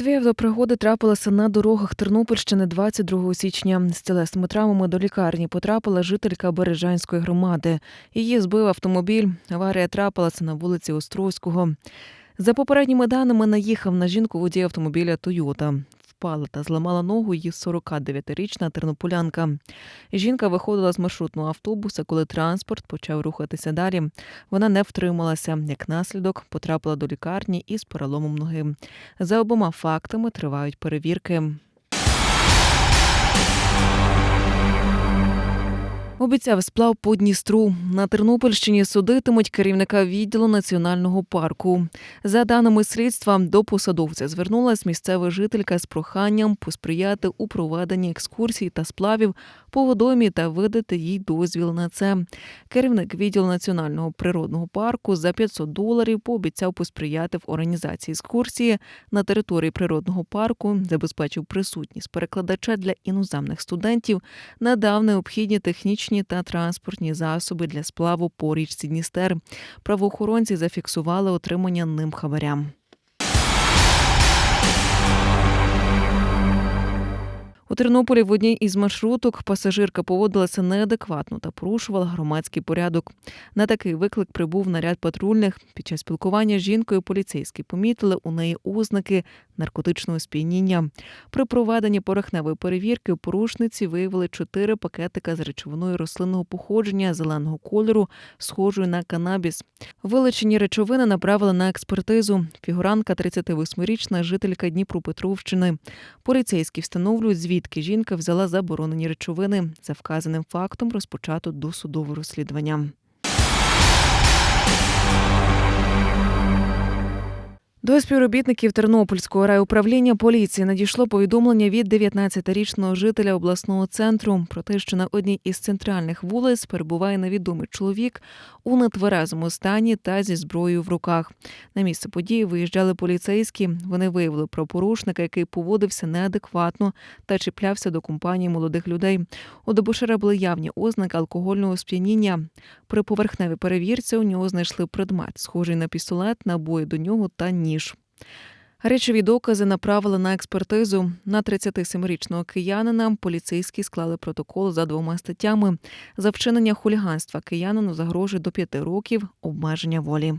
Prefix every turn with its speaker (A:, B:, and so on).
A: Дві автопригоди трапилися на дорогах Тернопільщини 22 січня. З тілесними травмами до лікарні потрапила жителька Бережанської громади. Її збив автомобіль. Аварія трапилася на вулиці Острозького. За попередніми даними, наїхав на жінку водій автомобіля Тойота. Впала та зламала ногу її 49-річна тернополянка. Жінка виходила з маршрутного автобуса, коли транспорт почав рухатися далі. Вона не втрималася. Як наслідок, потрапила до лікарні із переломом ноги. За обома фактами тривають перевірки. Обіцяв сплав по Дністру. На Тернопільщині судитимуть керівника відділу національного парку. За даними слідства, до посадовця звернулась місцева жителька з проханням посприяти у проведенні екскурсій та сплавів по водомі та видати їй дозвіл на це. Керівник відділу національного природного парку за 500 доларів пообіцяв посприяти в організації екскурсії на території природного парку, забезпечив присутність перекладача для іноземних студентів, надав необхідні технічні та транспортні засоби для сплаву по річці Дністер. Правоохоронці зафіксували отримання ним хабаря. У Тернополі в одній із маршруток пасажирка поводилася неадекватно та порушувала громадський порядок. На такий виклик прибув наряд патрульних. Під час спілкування з жінкою поліцейські помітили у неї ознаки наркотичного сп'яніння. При проведенні порохневої перевірки у порушниці виявили чотири пакетика з речовиною рослинного походження зеленого кольору, схожою на канабіс. Вилучені речовини направили на експертизу. Фігуранка 38-річна жителька Дніпропетровщини. Поліцейські встановлюють, звідки жінка взяла заборонені речовини. За вказаним фактом розпочато досудове розслідування. До співробітників Тернопільського райуправління поліції надійшло повідомлення від 19-річного жителя обласного центру про те, що на одній із центральних вулиць перебуває невідомий чоловік у нетверезому стані та зі зброєю в руках. На місце події виїжджали поліцейські. Вони виявили правопорушника, який поводився неадекватно та чіплявся до компанії молодих людей. У дебошира були явні ознаки алкогольного сп'яніння. При поверхневій перевірці у нього знайшли предмет, схожий на пістолет, набої до нього та ніж. Речові докази направили на експертизу. На 37-річного киянина поліцейські склали протокол за двома статтями. За вчинення хуліганства киянину загрожує до п'яти років обмеження волі.